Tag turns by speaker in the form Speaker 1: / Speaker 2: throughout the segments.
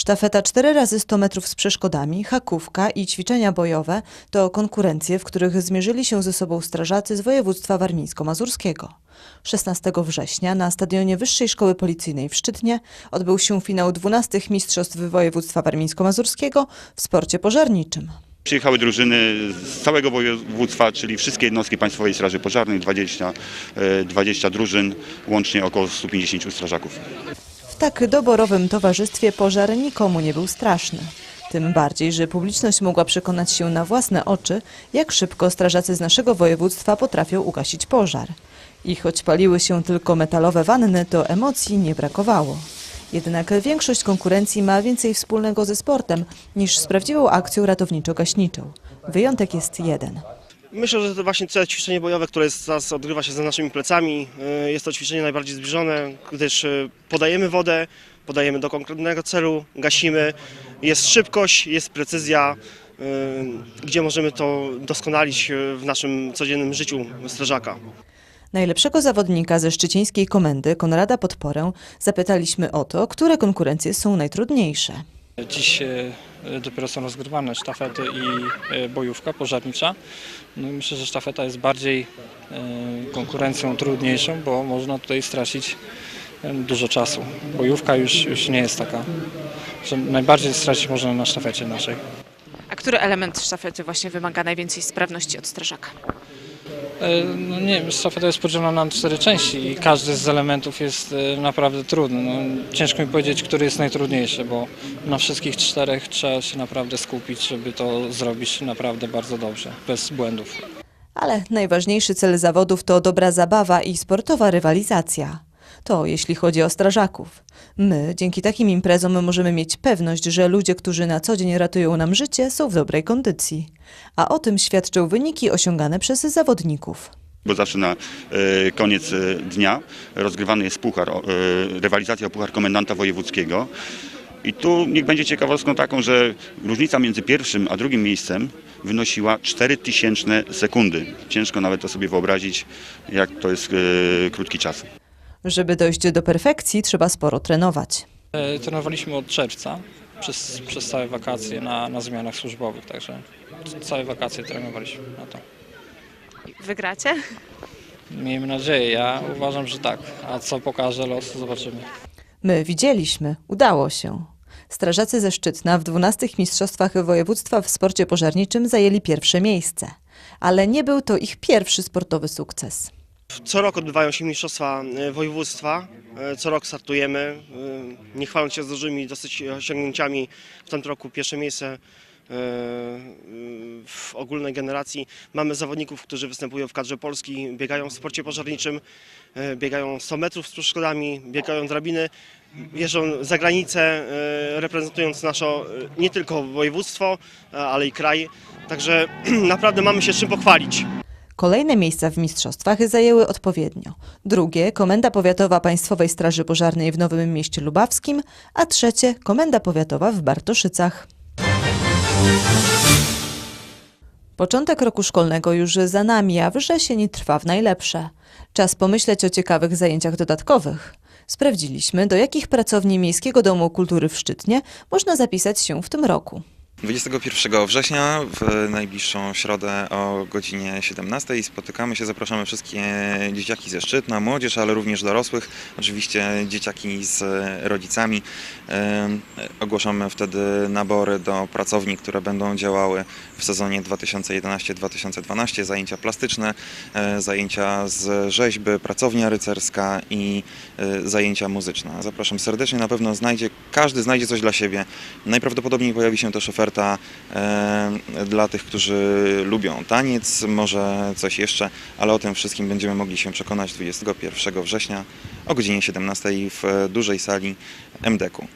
Speaker 1: Sztafeta 4 razy 100 metrów z przeszkodami, hakówka i ćwiczenia bojowe to konkurencje, w których zmierzyli się ze sobą strażacy z województwa warmińsko-mazurskiego. 16 września na stadionie Wyższej Szkoły Policyjnej w Szczytnie odbył się finał 12 Mistrzostw Województwa Warmińsko-Mazurskiego w sporcie pożarniczym.
Speaker 2: Przyjechały drużyny z całego województwa, czyli wszystkie jednostki Państwowej Straży Pożarnej, 20, e, 20 drużyn, łącznie około 150 strażaków.
Speaker 1: Tak doborowym towarzystwie pożar nikomu nie był straszny. Tym bardziej, że publiczność mogła przekonać się na własne oczy, jak szybko strażacy z naszego województwa potrafią ugasić pożar. I choć paliły się tylko metalowe wanny, to emocji nie brakowało. Jednak większość konkurencji ma więcej wspólnego ze sportem niż z prawdziwą akcją ratowniczo-gaśniczą. Wyjątek jest jeden.
Speaker 3: Myślę, że to właśnie całe ćwiczenie bojowe, które jest, teraz odgrywa się za naszymi plecami, y, jest to ćwiczenie najbardziej zbliżone, gdyż y, podajemy wodę, podajemy do konkretnego celu, gasimy, jest szybkość, jest precyzja, y, gdzie możemy to doskonalić w naszym codziennym życiu strażaka.
Speaker 1: Najlepszego zawodnika ze szczecińskiej komendy, Konrada Podporę, zapytaliśmy o to, które konkurencje są najtrudniejsze.
Speaker 4: Dziś e, dopiero są rozgrywane sztafety i e, bojówka pożarnicza. No i myślę, że sztafeta jest bardziej e, konkurencją trudniejszą, bo można tutaj stracić dużo czasu. Bojówka już, już nie jest taka, że najbardziej stracić można na sztafecie naszej.
Speaker 5: A który element sztafety właśnie wymaga najwięcej sprawności od strażaka?
Speaker 4: E, No nie wiem, sztafeta jest podzielona na cztery części i każdy z elementów jest e, naprawdę trudny. No, ciężko mi powiedzieć, który jest najtrudniejszy, bo na wszystkich czterech trzeba się naprawdę skupić, żeby to zrobić naprawdę bardzo dobrze, bez błędów.
Speaker 1: Ale najważniejszy cel zawodów to dobra zabawa i sportowa rywalizacja. To jeśli chodzi o strażaków. My dzięki takim imprezom możemy mieć pewność, że ludzie, którzy na co dzień ratują nam życie, są w dobrej kondycji. A o tym świadczą wyniki osiągane przez zawodników.
Speaker 2: Bo zawsze na e, koniec e, dnia rozgrywany jest puchar, e, rywalizacja o puchar komendanta wojewódzkiego. I tu niech będzie ciekawostką taką, że różnica między pierwszym a drugim miejscem wynosiła 4000 sekundy. Ciężko nawet to sobie wyobrazić, jak to jest e, krótki czas.
Speaker 1: Żeby dojść do perfekcji, trzeba sporo trenować.
Speaker 4: E, Trenowaliśmy od czerwca przez, przez całe wakacje na, na zmianach służbowych, także całe wakacje trenowaliśmy na to.
Speaker 5: Wygracie?
Speaker 4: Miejmy nadzieję, ja uważam, że tak. A co pokaże los, zobaczymy.
Speaker 1: My widzieliśmy, udało się. Strażacy ze Szczytna w 12 Mistrzostwach Województwa w sporcie pożarniczym zajęli pierwsze miejsce. Ale nie był to ich pierwszy sportowy sukces.
Speaker 3: Co rok odbywają się mistrzostwa y, województwa, y, co rok startujemy, y, nie chwaląc się z dużymi dosyć osiągnięciami. W tym roku pierwsze miejsce w ogólnej generacji. Mamy zawodników, którzy występują w kadrze Polski, biegają w sporcie pożarniczym, biegają 100 metrów z przeszkodami, biegają drabiny, jeżdżą za granicę, reprezentując nasze nie tylko województwo, ale i kraj. Także naprawdę mamy się czym pochwalić.
Speaker 1: Kolejne miejsca w mistrzostwach zajęły odpowiednio. Drugie Komenda Powiatowa Państwowej Straży Pożarnej w Nowym Mieście Lubawskim, a trzecie Komenda Powiatowa w Bartoszycach. Początek roku szkolnego już za nami, a wrzesień trwa w najlepsze. Czas pomyśleć o ciekawych zajęciach dodatkowych. Sprawdziliśmy, do jakich pracowni Miejskiego Domu Kultury w Szczytnie można zapisać się w tym roku.
Speaker 6: 21 września w najbliższą środę o godzinie 17 spotykamy się, zapraszamy wszystkie dzieciaki ze Szczytna, młodzież, ale również dorosłych, oczywiście dzieciaki z rodzicami. Ogłaszamy wtedy nabory do pracowni, które będą działały w sezonie 2011-2012, zajęcia plastyczne, e, zajęcia z rzeźby, pracownia rycerska i e, zajęcia muzyczne. Zapraszam serdecznie, na pewno znajdzie, każdy znajdzie coś dla siebie. Najprawdopodobniej pojawi się też oferta e, dla tych, którzy lubią taniec, może coś jeszcze, ale o tym wszystkim będziemy mogli się przekonać 21 września o godzinie 17 w dużej sali MDK-u.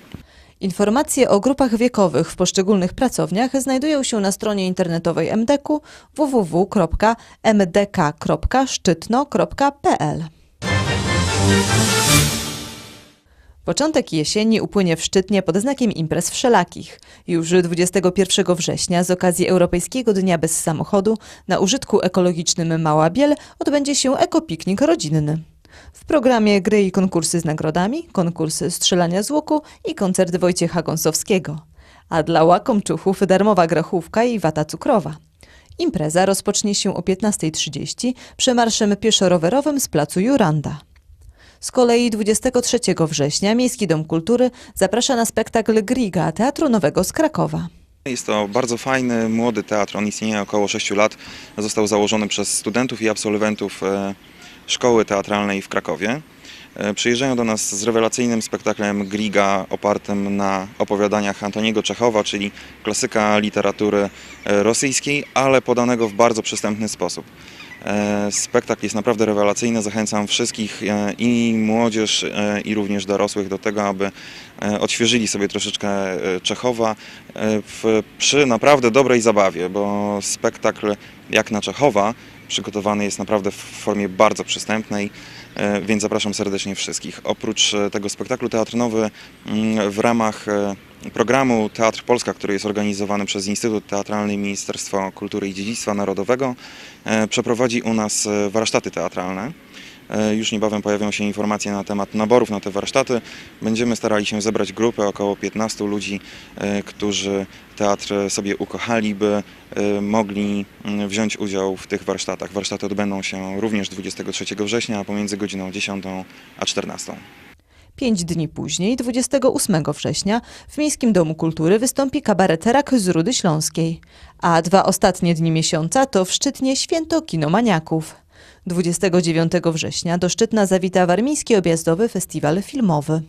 Speaker 1: Informacje o grupach wiekowych w poszczególnych pracowniach znajdują się na stronie internetowej MDK www.mdk.szczytno.pl. Początek jesieni upłynie w Szczytnie pod znakiem imprez wszelakich. Już 21 września z okazji Europejskiego Dnia Bez Samochodu na użytku ekologicznym Mała Biel odbędzie się ekopiknik rodzinny. W programie gry i konkursy z nagrodami, konkursy strzelania z łuku i koncert Wojciecha Gąsowskiego. A dla łakomczuchów darmowa grachówka i wata cukrowa. Impreza rozpocznie się o 15.30 przemarszem pieszo-rowerowym z placu Juranda. Z kolei 23 września Miejski Dom Kultury zaprasza na spektakl Griga Teatru Nowego z Krakowa.
Speaker 6: Jest to bardzo fajny, młody teatr. On istnieje około 6 lat. Został założony przez studentów i absolwentów e, szkoły teatralnej w Krakowie. E, Przyjeżdżają do nas z rewelacyjnym spektaklem Griga opartym na opowiadaniach Antoniego Czechowa, czyli klasyka literatury e, rosyjskiej, ale podanego w bardzo przystępny sposób. E, Spektakl jest naprawdę rewelacyjny. Zachęcam wszystkich i młodzież, i również dorosłych do tego, aby odświeżyli sobie troszeczkę Czechowa przy naprawdę dobrej zabawie, bo spektakl jak na Czechowa przygotowany jest naprawdę w formie bardzo przystępnej, e, więc zapraszam serdecznie wszystkich. Oprócz e, tego spektaklu teatr nowy mm, w ramach e, programu Teatr Polska, który jest organizowany przez Instytut Teatralny Ministerstwo Kultury i Dziedzictwa Narodowego, przeprowadzi u nas warsztaty teatralne. E, Już niebawem pojawią się informacje na temat naborów na te warsztaty. Będziemy starali się zebrać grupę około 15 ludzi, e, którzy teatr sobie ukochali, by e, mogli mm, wziąć udział w tych warsztatach. Warsztaty odbędą się również 23 września pomiędzy godziną 10 a 14.
Speaker 1: Pięć dni później, 28 września, w Miejskim Domu Kultury wystąpi kabareterak z Rudy Śląskiej. A dwa ostatnie dni miesiąca to w Szczytnie Święto Kinomaniaków. 29 września do Szczytna zawita Warmiński Objazdowy Festiwal Filmowy.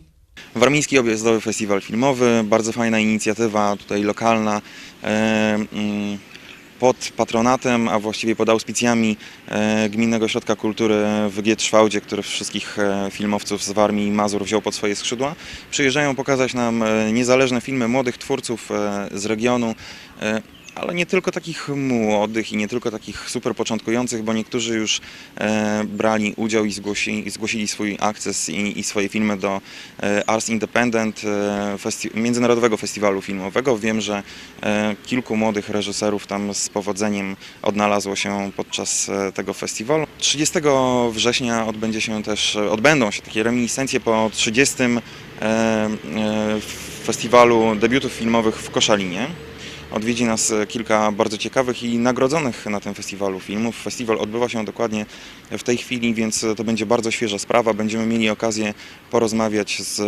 Speaker 6: Warmiński Objazdowy Festiwal Filmowy, bardzo fajna inicjatywa tutaj lokalna. e, mm, Pod patronatem, a właściwie pod auspicjami e, Gminnego Ośrodka Kultury w Gietrzwałdzie, który wszystkich e, filmowców z Warmii i Mazur wziął pod swoje skrzydła, przyjeżdżają pokazać nam niezależne filmy młodych twórców z regionu. E, ale nie tylko takich młodych i nie tylko takich super początkujących, bo niektórzy już e, brali udział i zgłosili, swój akces i, i swoje filmy do e, Ars Independent, e, festi- Międzynarodowego Festiwalu Filmowego. Wiem, że e, kilku młodych reżyserów tam z powodzeniem odnalazło się podczas e, tego festiwalu. 30 września odbędzie się też, odbędą się takie reminiscencje po 30 e, e, festiwalu debiutów filmowych w Koszalinie. Odwiedzi nas e, kilka bardzo ciekawych i nagrodzonych na tym festiwalu filmów. Festiwal odbywa się dokładnie w tej chwili, więc to będzie bardzo świeża sprawa. Będziemy mieli okazję porozmawiać z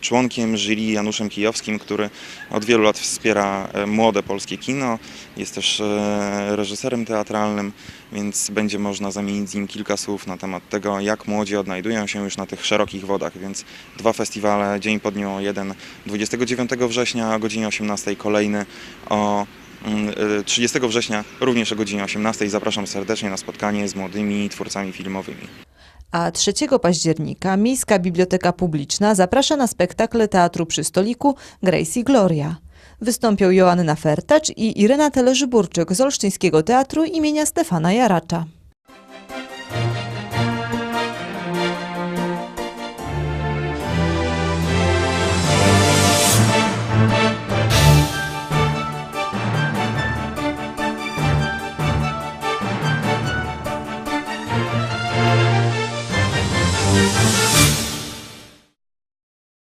Speaker 6: członkiem jury Januszem Kijowskim, który od wielu lat wspiera e, młode polskie kino. Jest też e, reżyserem teatralnym, więc będzie można zamienić z nim kilka słów na temat tego, jak młodzi odnajdują się już na tych szerokich wodach. Więc dwa festiwale, dzień po dniu, jeden 29 września o godzinie 18, kolejny o mm, e, 30 września również o godzinie 18. Zapraszam serdecznie na spotkanie z młodymi twórcami filmowymi.
Speaker 1: A 3 października Miejska Biblioteka Publiczna zaprasza na spektakl Teatru przy Stoliku Grace i Gloria. Wystąpią Joanna Fertacz i Irena Teleży-Burczyk z Olsztyńskiego Teatru imienia Stefana Jaracza.